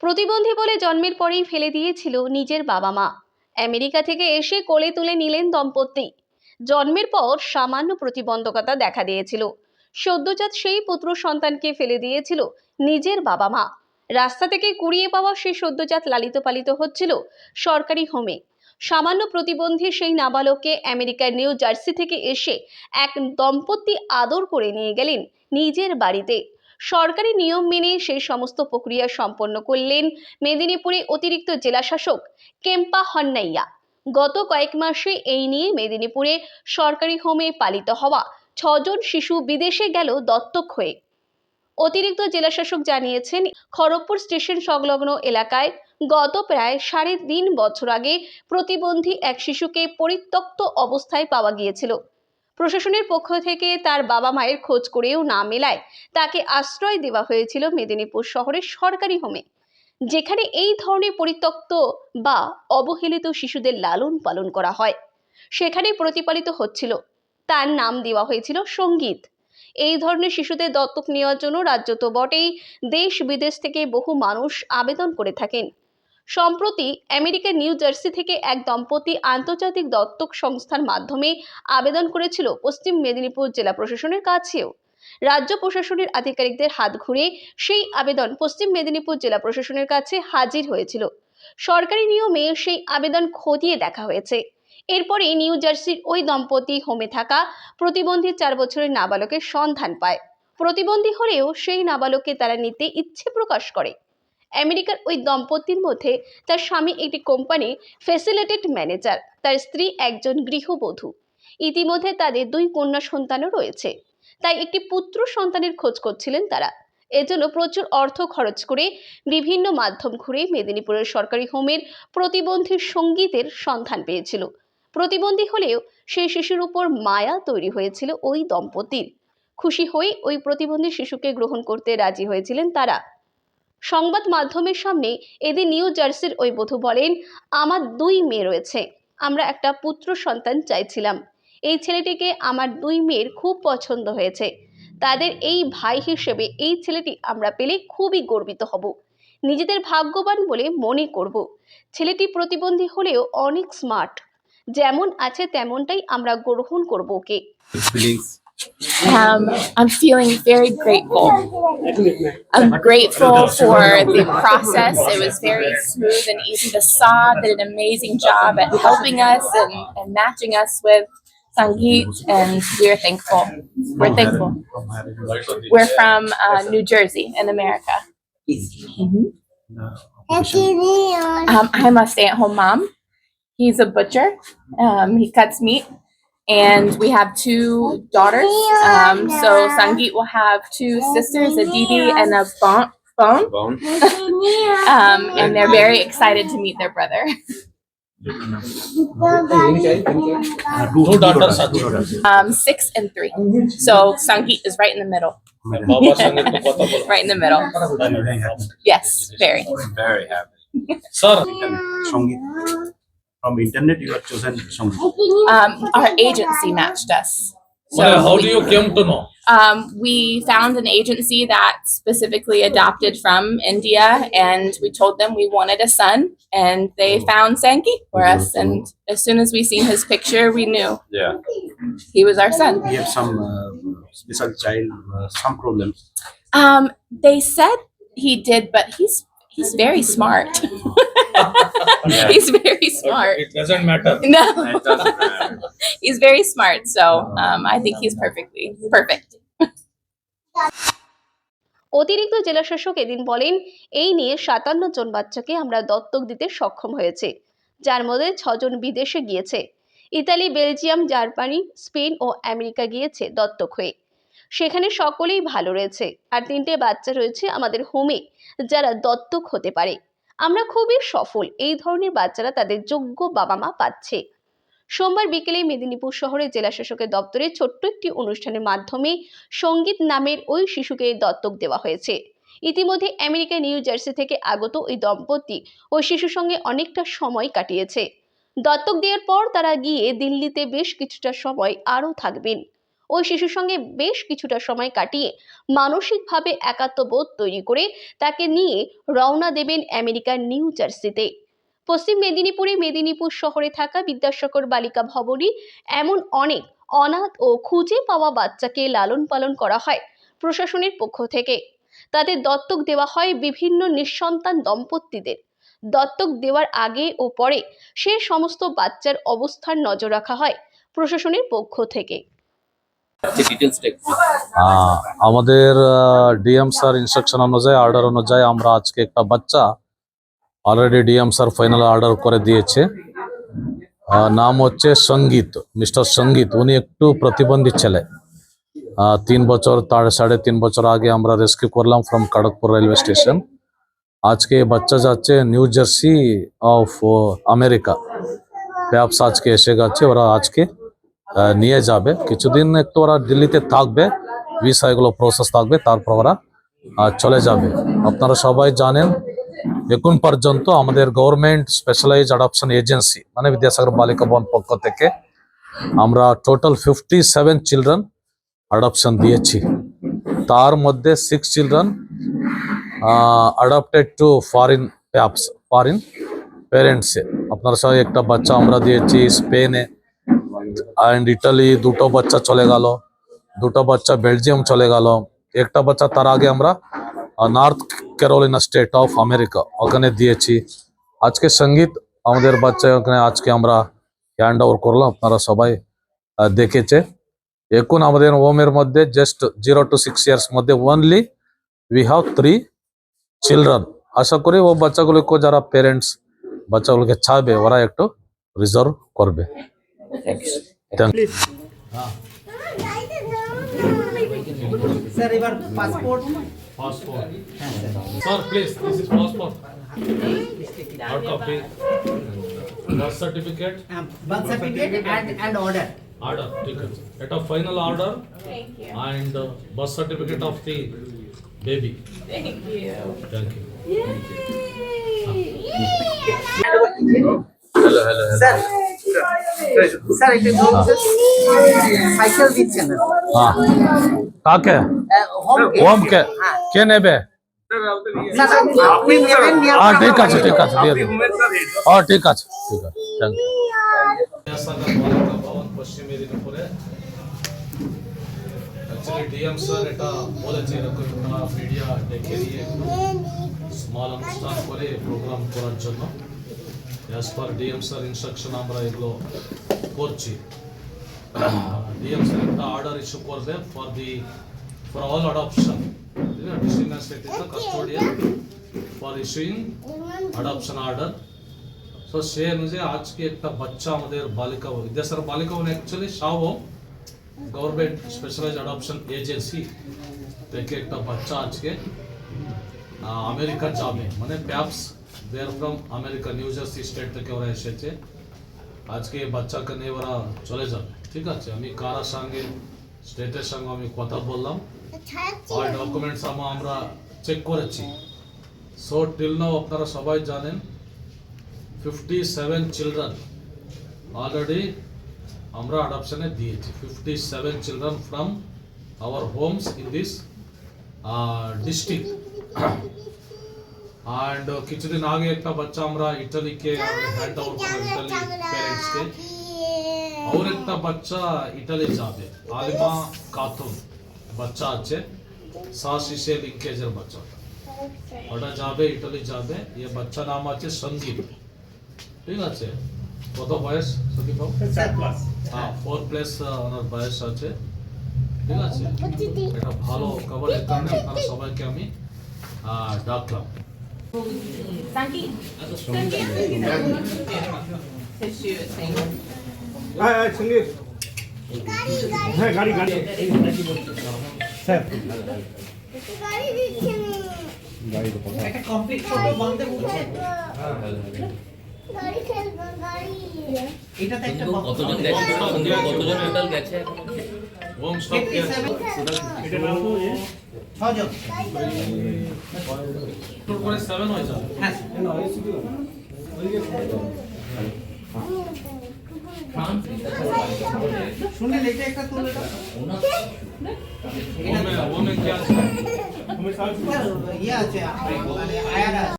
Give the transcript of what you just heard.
প্রতিবন্ধী বলে জন্মের পরেই ফেলে দিয়েছিল নিজের বাবা মা। আমেরিকা থেকে এসে কোলে তুলে নিলেন দম্পতি। জন্মের পর সামান্য প্রতিবন্ধকতা দেখা দিয়েছিল। সদ্যজাত সেই পুত্র সন্তানকে ফেলে দিয়েছিল নিজের বাবা মা। রাস্তা থেকে কুড়িয়ে পাওয়া সেই সদ্যজাত লালিত পালিত হচ্ছিল সরকারি হোমে। সামান্য প্রতিবন্ধী সেই নাবালককে আমেরিকার নিউ জার্সি থেকে এসে এক দম্পতি আদর করে নিয়ে গেলেন নিজের বাড়িতে। সরকারি নিয়ম মেনে সেই সমস্ত প্রক্রিয়া সম্পন্ন করলেন মেদিনীপুরে অতিরিক্ত জেলাশাসক কেম্পা হন্নাইয়া। গত কয়েক মাসে এই নিয়ে মেদিনীপুরে সরকারি হোমে পালিত হওয়া ছজন শিশু বিদেশে গেল দত্তক হয়ে। অতিরিক্ত জেলাশাসক জানিয়েছেন, খড়গপুর স্টেশন সংলগ্ন এলাকায় গত প্রায় সাড়ে তিন বছর আগে প্রতিবন্ধী এক শিশুকে পরিত্যক্ত অবস্থায় পাওয়া গিয়েছিল। প্রশাসনের পক্ষ থেকে তার বাবা মায়ের খোঁজ করেও না মেলায় তাকে আশ্রয় দেওয়া হয়েছিল মেদিনীপুর শহরের সরকারি হোমে যেখানে এই ধরনের পরিত্যক্ত বা অবহেলিত শিশুদের লালন পালন করা হয়। সেখানে প্রতিপালিত হচ্ছিল। তার নাম দেওয়া হয়েছিল সংগীত। এই ধরনের শিশুদের দত্তক নেওয়ার জন্য রাজ্য তো বটেই। দেশ বিদেশ থেকে বহু মানুষ আবেদন করে থাকেন। সম্প্রতি আমেরিকার নিউ জার্সি থেকে এক দম্পতি আন্তর্জাতিক দত্তক সংস্থার মাধ্যমে আবেদন করেছিল পশ্চিম মেদিনীপুর জেলা প্রশাসনের কাছেও। রাজ্য প্রশাসনের আধিকারিকদের হাত ঘুরে সেই আবেদন পশ্চিম মেদিনীপুর জেলা প্রশাসনের কাছে হাজির হয়েছিল। সরকারি নিয়মে সেই আবেদন খতিয়ে দেখা হয়েছে। এরপরে নিউ জার্সির ওই দম্পতি হোমে থাকা প্রতিবন্ধী চার বছরের নাবালকের সন্ধান পায়। প্রতিবন্ধী হলেও সেই নাবালককে তারা নিতে ইচ্ছে প্রকাশ করে। আমেরিকার ওই দম্পতির মধ্যে তার স্বামী একটি কোম্পানির ফেসিলিটেড ম্যানেজার তার স্ত্রী একজন গৃহবধূ। ইতিমধ্যে তাদের দুই কন্যা সন্তানও রয়েছে। তাই একটি পুত্র সন্তানের খোঁজ করছিলেন তারা। এজন্য প্রচুর অর্থ খরচ করে বিভিন্ন মাধ্যম ঘুরে মেদিনীপুরের সরকারি হোমের প্রতিবন্ধী সঙ্গীতের সন্ধান পেয়েছিল। প্রতিবন্ধী হলেও সেই শিশুর উপর মায়া তৈরি হয়েছিল ওই দম্পতির। খুশি হয়ে ওই প্রতিবন্ধী শিশুকে গ্রহণ করতে রাজি হয়েছিলেন তারা। সংবাদ মাধ্যমের সামনে এদিন নিউ জার্সির ওই বধূ বলেন, আমার দুই মেয়ে রয়েছে, আমরা একটা পুত্র সন্তান চাইছিলাম। এই ছেলেটিকে আমার দুই মেয়ের খুব পছন্দ হয়েছে। তাদের এই ভাই হিসেবে এই ছেলেটি আমরা পেলে খুবই গর্বিত হব। নিজেদের ভাগ্যবান বলে মনে করব। ছেলেটি প্রতিবন্ধী হলেও অনেক স্মার্ট যেমন আছে তেমনটাই আমরা গ্রহণ করব okay. Um, I'm feeling very grateful. I'm grateful for the process. It was very smooth and easy. The Saad did an amazing job at helping us and, and matching us with Sangeet, and we're thankful. We're thankful. We're from uh, New Jersey in America. Um, I'm a stay at home mom. He's a butcher. Um, he cuts meat And we have two daughters. Um, so Sangeet will have two sisters, a Didi and a Bon. Bone. Bone. Um, and they're very excited to meet their brother. Two daughters are two daughters. Um, six and three. So Sangeet is right in the middle. বাবার সঙ্গে তো কথা বলো Right in the middle. Yes, very. Very happy. Sir Songit. from internet you have chosen someone? Um, our agency matched us. So Well, how do we- you came to know? Um, we found an agency that specifically adopted from India, and we told them we wanted a son, and they mm. found Sankey for us. Mm-hmm. And as soon as we seen his picture, we knew Yeah. he was our son. We have some uh, special child, uh, some problems. Um, they said he did, but he's he's very smart. he's very smart. It doesn't matter No, It doesn't matter. he's very smart. So um, I think he's perfectly perfect. অতিরিক্ত জেলাশাসক এদিন বলেন এই নিয়ে সাতান্ন জন বাচ্চাকে আমরা দত্তক দিতে সক্ষম হয়েছে যার মধ্যে ছজন বিদেশে গিয়েছে ইতালি বেলজিয়াম জার্মানি স্পেন ও আমেরিকা গিয়েছে দত্তক হয়ে সেখানে সকলেই ভালো রয়েছে আর তিনটে বাচ্চা রয়েছে আমাদের হোমে যারা দত্তক হতে পারে আমরা খুবই সফল। এই ধরনের বাচ্চারা তাদের যোগ্য বাবা মা পাচ্ছে। সোমবার বিকেলে মেদিনীপুর শহরের জেলাশাসকের দপ্তরে ছোট্ট একটি অনুষ্ঠানের মাধ্যমে সংগীত নামের ওই শিশুকে দত্তক দেওয়া হয়েছে। ইতিমধ্যে আমেরিকা, নিউ জার্সি থেকে আগত ওই দম্পতি ওই শিশুর সঙ্গে অনেকটা সময় কাটিয়েছে। দত্তক দেওয়ার পর তারা গিয়ে দিল্লিতে বেশ কিছুটা সময় আরও থাকবেন। ওই শিশুর সঙ্গে বেশ কিছুটা সময় কাটিয়ে মানসিকভাবে একাত্মবোধ তৈরি করে তাকে নিয়ে রওনা দেবেন আমেরিকার নিউ জার্সিতে। পশ্চিম মেদিনীপুরে মেদিনীপুর শহরে থাকা বিদ্যাসাগর বালিকা ভবনে এমন অনেক অনাথ ও খুঁজে পাওয়া বাচ্চাকে লালন পালন করা হয় প্রশাসনের পক্ষ থেকে। তাদের দত্তক দেওয়া হয় বিভিন্ন নিঃসন্তান দম্পতিদের। দত্তক দেওয়ার আগে ও পরে সে সমস্ত বাচ্চার অবস্থার নজর রাখা হয় প্রশাসনের পক্ষ থেকে। আমাদের ডিএম স্যার ইনস্ট্রাকশন অনুযায়ী অর্ডার অনুযায়ী আমরা আজকে একটা বাচ্চা already DM sir final order করে দিয়েছে। নাম হচ্ছে সংগীত, মিস্টার সংগীত। উনি একটু প্রতিবন্ধী ছেলে। তিন বছর সাড়ে তিন বছর আগে আমরা রেস্কিউ করলাম ফ্রম খড়গপুর রেলওয়ে স্টেশন আজকে বাচ্চা যাচ্ছে নিউ জার্সি অফ আমেরিকা ব্যবসা আজকে এসে গেছে, ওরা আজকে নিয়ে যাবে। কিছুদিন একটু ওরা দিল্লিতে থাকবে ভিসা এগুলো প্রসেস থাকবে, তারপর ওরা চলে যাবে। আপনারা সবাই জানেন, এখন পর্যন্ত আমাদের গভর্নমেন্ট স্পেশালাইজ অ্যাডপশন এজেন্সি মানে বিদ্যাসাগর বালিকা ভবন পক্ষ থেকে আমরা total fifty seven children adoption দিয়েছি। তার মধ্যে six children adapted to foreign PAPs foreign প্যারেন্টসে আপনার সবাই একটা বাচ্চা আমরা দিয়েছি স্পেনে। অ্যান্ড ইটালি দুটো বাচ্চা চলে গেল। দুটো বাচ্চা বেলজিয়াম চলে গেল। একটা বাচ্চা তার আগে আমরা North Carolina state of America ওখানে দিয়েছি। আজকে সংগীত আমাদের বাচ্চা ওখানে আজকে আমরা হ্যান্ড ওভার করলাম। আপনারা সবাই দেখেছে। এখন আমাদের ওমের মধ্যে just zero two six years মধ্যে only we have three children আশা করি ও বাচ্চাগুলোকে যারা পেরেন্টস বাচ্চাগুলোকে চাইবে ওরা একটু রিজার্ভ করবে। Thanks. Done. Please. Sir, your passport. Passport. Sir, please. This is passport. Hard copy. Birth certificate. Um, birth certificate and and order. Order. Ticket. At a final order. Thank you. And uh, birth certificate of the baby. Thank you. Thank you. Yay! Yay! Hello, hello, hello. Sir sir একটু ধরুন sir cycle দিচ্ছেন না। কাকে? Home ওম কে কে নেবে? হ্যাঁ ঠিক আছে ঠিক আছে দিয়ে দিন হ্যাঁ ঠিক আছে ঠিক আছে থ্যাংক ইউ পশ্চিম মেদিনীপুরে এটা মিডিয়া ডেকে নিয়ে স্মল অনুষ্ঠান করে প্রোগ্রাম করার জন্য। As per DM sir instruction আমরা এগুলো করছি ডিএম স্যার একটা অর্ডার ইস্যু করবে for the for all adoption district magistrate custodian for issuing adoption order so সে অনুযায়ী আজকে একটা বাচ্চা আমাদের বালিকা বিদ্যাসাগর বালিকা ভবন অ্যাকচুয়ালি সাও গভর্নমেন্ট স্পেশালাইজ অ্যাডপশন এজেন্সি থেকে একটা বাচ্চা আজকে আহ, আমেরিকা যাবে মানে there from America New Jersey state থেকে ওরা এসেছে আজকে বাচ্চাকে নিয়ে ওরা চলে যাবে ঠিক আছে আমি কারার সঙ্গে স্টেটের সঙ্গে আমি কথা বললাম আর ডকুমেন্টস আমরা চেক করেছি সো টিল নাও আপনারা সবাই জানেন ফিফটি সেভেন চিলড্রেন অলরেডি আমরা অ্যাডপশনে দিয়েছি fifty seven children from our homes in this district and কিছুদিন আগে একটা বাচ্চা আমরা ইটালিকে হ্যান্ড ওভার করলাম ইটালি প্যারেন্টসকে और একটা বাচ্চা ইটালি যাবে। আলিমা কাতুন বাচ্চা আছে। শ্বাস ইসে লিঙ্কেজের বাচ্চা। ওটা যাবে ইটালি যাবে। এ বাচ্চা নাম আছে সঞ্জীব ঠিক আছে? কত বয়স সন্দীপ হ্যাঁ ফোর প্লাস ওনার বয়স আছে। ঠিক আছে? এটা ভালো কভারের কারণে আপনারা সবাইকে আমি আহ, ডাকলাম একটা কমপ্লিট ফটো বন্ধে উঠছে গাড়ি খেলব গাড়ি এটাতে একটা কতজন গেছে? কতজন টোটাল গেছে এখন ওম স্টপ ছজন তোর পরে সেভেন হয়েছে হ্যাঁ শুনলে লেটে একটা তুলে দাও ওমে ওমে কি আছে ওমে সাল ইয়া আছে মানে